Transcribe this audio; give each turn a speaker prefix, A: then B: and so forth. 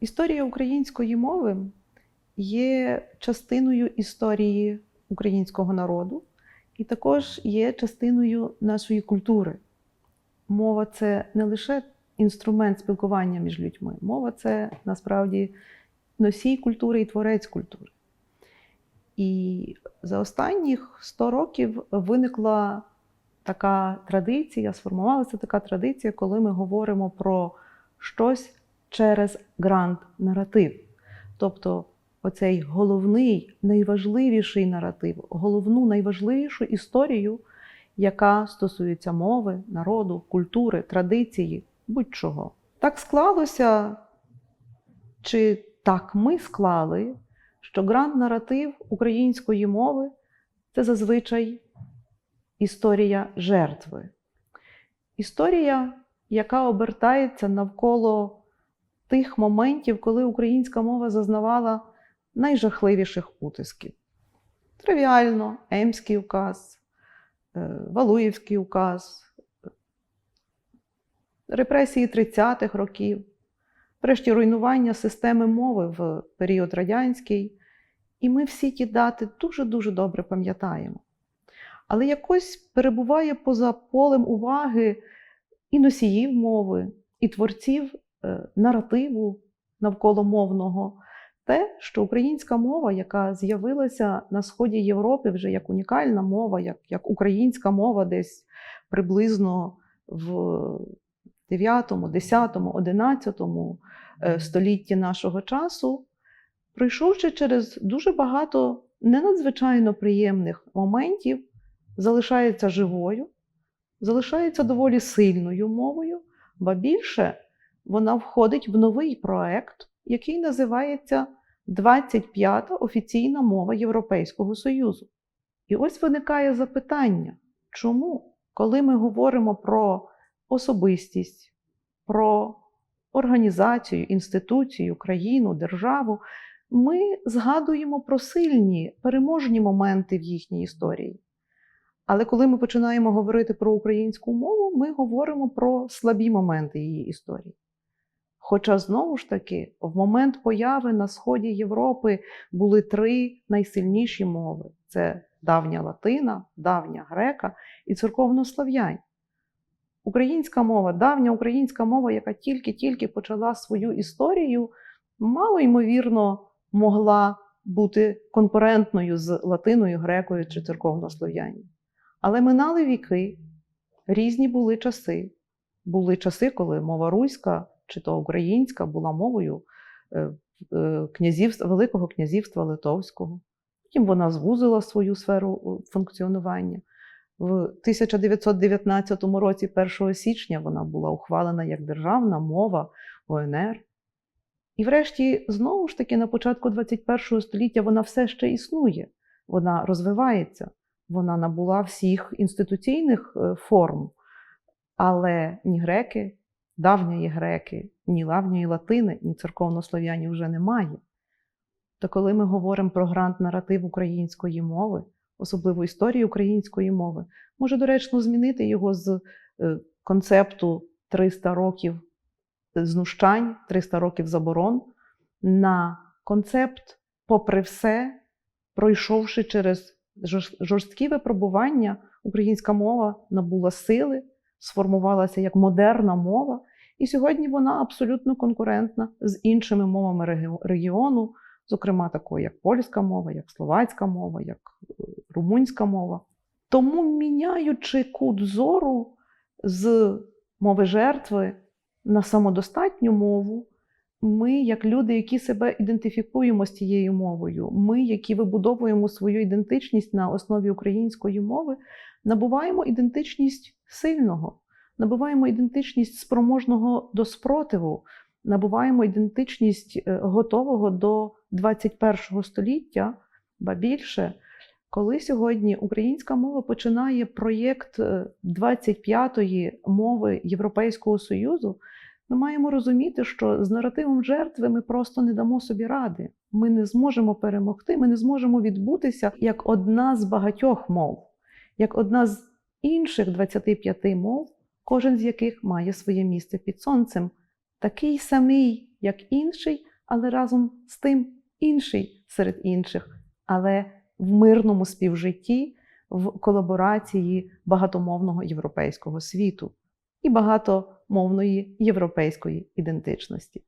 A: Історія української мови є частиною історії українського народу і також є частиною нашої культури. Мова це не лише інструмент спілкування між людьми. Мова це насправді носій культури і творець культури. І за останніх 100 років виникла така традиція, сформувалася така традиція, коли ми говоримо про щось через гранд-наратив. Тобто оцей головний, найважливіший наратив, головну найважливішу історію, яка стосується мови, народу, культури, традиції, будь-чого. Так склалося, чи так ми склали, що гранд-наратив української мови це зазвичай історія жертви. Історія, яка обертається навколо тих моментів, коли українська мова зазнавала найжахливіших утисків. Тривіально, Емський указ, е, Валуївський указ, репресії 30-х років, врешті руйнування системи мови в період радянський. І ми всі ті дати дуже-дуже добре пам'ятаємо. Але якось перебуває поза полем уваги і носіїв мови, і творців е, наративу навколомовного, те, що українська мова, яка з'явилася на сході Європи вже як унікальна мова, як, як українська мова десь приблизно в 9, 10, 11 столітті нашого часу, пройшовши через дуже багато ненадзвичайно приємних моментів, залишається живою, залишається доволі сильною мовою, ба більше вона входить в новий проект, який називається 25-та офіційна мова Європейського Союзу. І ось виникає запитання, чому, коли ми говоримо про особистість, про організацію, інституцію, країну, державу, ми згадуємо про сильні переможні моменти в їхній історії. Але коли ми починаємо говорити про українську мову, ми говоримо про слабі моменти її історії. Хоча знову ж таки, в момент появи на сході Європи були три найсильніші мови: це давня Латина, давня грека і церковнослов'янь. Українська мова, давня українська мова, яка тільки-тільки почала свою історію, мало ймовірно могла бути конкурентною з латиною, грекою чи церковнослов'янню. Але минали віки, різні були часи. Були часи, коли мова руська чи то українська була мовою е, князівства, Великого князівства Литовського. Потім вона звузила свою сферу функціонування. В 1919 році, 1 січня, вона була ухвалена як державна мова ОНР. І, врешті, знову ж таки, на початку 21 століття вона все ще існує, вона розвивається, вона набула всіх інституційних е, форм. Але ні греки, давньої греки, ні лавньої латини, ні церковнослов'янів вже немає. То коли ми говоримо про грант наратив української мови, особливо історії української мови, може доречно змінити його з е, концепту 300 років знущань, 300 років заборон на концепт, попри все, пройшовши через жорсткі випробування, українська мова набула сили, сформувалася як модерна мова, і сьогодні вона абсолютно конкурентна з іншими мовами регіону, зокрема такою, як польська мова, як словацька мова, як е, румунська мова. Тому, міняючи кут зору з мови жертви на самодостатню мову, ми, як люди, які себе ідентифікуємо з тією мовою, ми, які вибудовуємо свою ідентичність на основі української мови, набуваємо ідентичність сильного, набуваємо ідентичність спроможного до спротиву, набуваємо ідентичність е, готового до 21 століття, ба більше. Коли сьогодні українська мова починає проєкт 25-ї е, мови Європейського Союзу, ми маємо розуміти, що з наративом жертви ми просто не дамо собі ради. Ми не зможемо перемогти, ми не зможемо відбутися як одна з багатьох мов, як одна з інших 25 мов, кожен з яких має своє місце під сонцем, такий самий, як інший, але разом з тим інший серед інших, але в мирному співжитті, в колаборації багатомовного європейського світу. І багато мовної європейської ідентичності.